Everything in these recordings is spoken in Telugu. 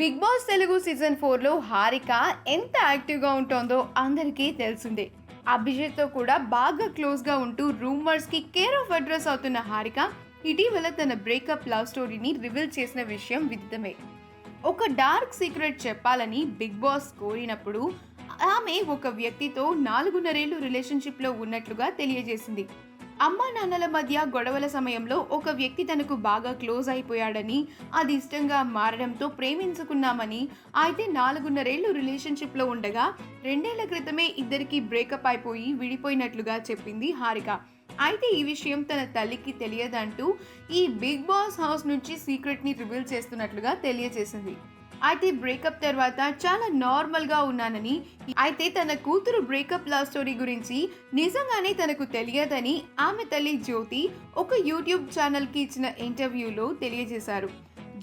బిగ్ బాస్ తెలుగు సీజన్ ఫోర్లో హారిక ఎంత యాక్టివ్గా ఉంటుందో అందరికీ తెలిసిందే. అభిజిత్తో కూడా బాగా క్లోజ్గా ఉంటూ రూమర్స్కి కేర్ ఆఫ్ అడ్రస్ అవుతున్న హారిక ఇటీవల తన బ్రేకప్ లవ్ స్టోరీని రివీల్ చేసిన విషయం విదితమే. ఒక డార్క్ సీక్రెట్ చెప్పాలని బిగ్ బాస్ కోరినప్పుడు ఆమె ఒక వ్యక్తితో నాలుగున్నరేళ్ళు రిలేషన్షిప్లో ఉన్నట్లుగా తెలియజేసింది. అమ్మా నాన్నల మధ్య గొడవల సమయంలో ఒక వ్యక్తి తనకు బాగా క్లోజ్ అయిపోయాడని అది ఇష్టంగా మారడంతో ప్రేమించుకున్నామని అయితే నాలుగున్నరేళ్ళు రిలేషన్షిప్లో ఉండగా రెండేళ్ళ క్రితమే ఇద్దరికి బ్రేకప్ అయిపోయి విడిపోయినట్లుగా చెప్పింది హారిక. అయితే ఈ విషయం తన తల్లికి తెలియదంటూ ఈ బిగ్ బాస్ హౌస్ నుంచి సీక్రెట్ని రివీల్ చేస్తున్నట్లుగా తెలియజేసింది. అయితే బ్రేకప్ తర్వాత చాలా నార్మల్గా ఉన్నానని అయితే తన కూతురు బ్రేకప్ లవ్ స్టోరీ గురించి నిజంగానే తనకు తెలియదని ఆమె తల్లి జ్యోతి ఒక యూట్యూబ్ ఛానల్కి ఇచ్చిన ఇంటర్వ్యూలో తెలియజేశారు.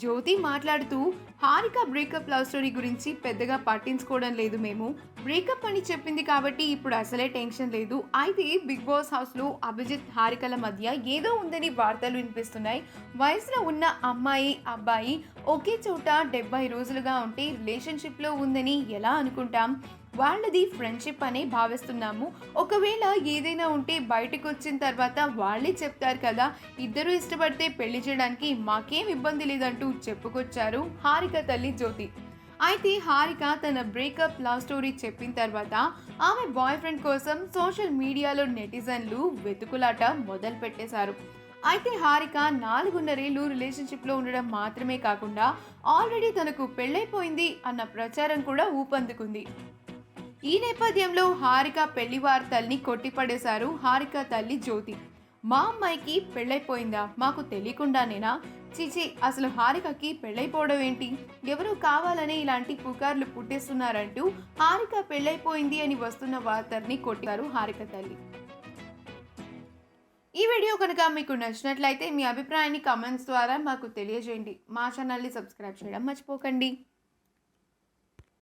జ్యోతి మాట్లాడుతూ హారిక బ్రేకప్ లవ్ స్టోరీ గురించి పెద్దగా పట్టించుకోవడం లేదు మేము. బ్రేకప్ అని చెప్పింది కాబట్టి ఇప్పుడు అసలే టెన్షన్ లేదు. అయితే బిగ్ బాస్ హౌస్లో అభిజిత్ హారికల మధ్య ఏదో ఉందని వార్తలు వినిపిస్తున్నాయి. వయసులో ఉన్న అమ్మాయి అబ్బాయి ఒకే చోట డెబ్బై రోజులుగా ఉంటే రిలేషన్షిప్లో ఉందని ఎలా అనుకుంటాం? వాళ్ళది ఫ్రెండ్షిప్ అనే భావిస్తున్నాము. ఒకవేళ ఏదైనా ఉంటే బయటకు వచ్చిన తర్వాత వాళ్ళే చెప్తారు కదా ఇద్దరు ఇష్టపడితే పెళ్ళి చేయడానికి మాకేం ఇబ్బంది లేదంటూ చెప్పుకొచ్చారు హారిక తల్లి జ్యోతి. అయితే హారిక తన బ్రేకప్ లవ్ స్టోరీ చెప్పిన తర్వాత ఆమె బాయ్ ఫ్రెండ్ కోసం సోషల్ మీడియాలో నెటిజన్లు వెతుకులాట మొదలు పెట్టేశారు అయితే హారిక నాలుగున్నరేళ్ళు రిలేషన్షిప్లో ఉండడం మాత్రమే కాకుండా ఆల్రెడీ తనకు పెళ్ళైపోయింది అన్న ప్రచారం కూడా ఊపందుకుంది. ఈ నేపథ్యంలో హారిక పెళ్ళి వార్తల్ని కొట్టిపడేశారు హారిక తల్లి జ్యోతి. మా అమ్మాయికి పెళ్ళైపోయిందా? మాకు తెలియకుండానేనా? చిచి అసలు హారికకి పెళ్ళైపోవడం ఏంటి? ఎవరు కావాలని ఇలాంటి పుకార్లు పుట్టేస్తున్నారంటూ హారిక పెళ్ళైపోయింది అని వస్తున్న వార్తల్ని కొట్టారు హారిక తల్లి. ఈ వీడియో కనుక మీకు నచ్చినట్లయితే మీ అభిప్రాయాన్ని కామెంట్స్ ద్వారా మాకు తెలియజేయండి. మా ఛానల్ని సబ్స్క్రైబ్ చేయడం మర్చిపోకండి.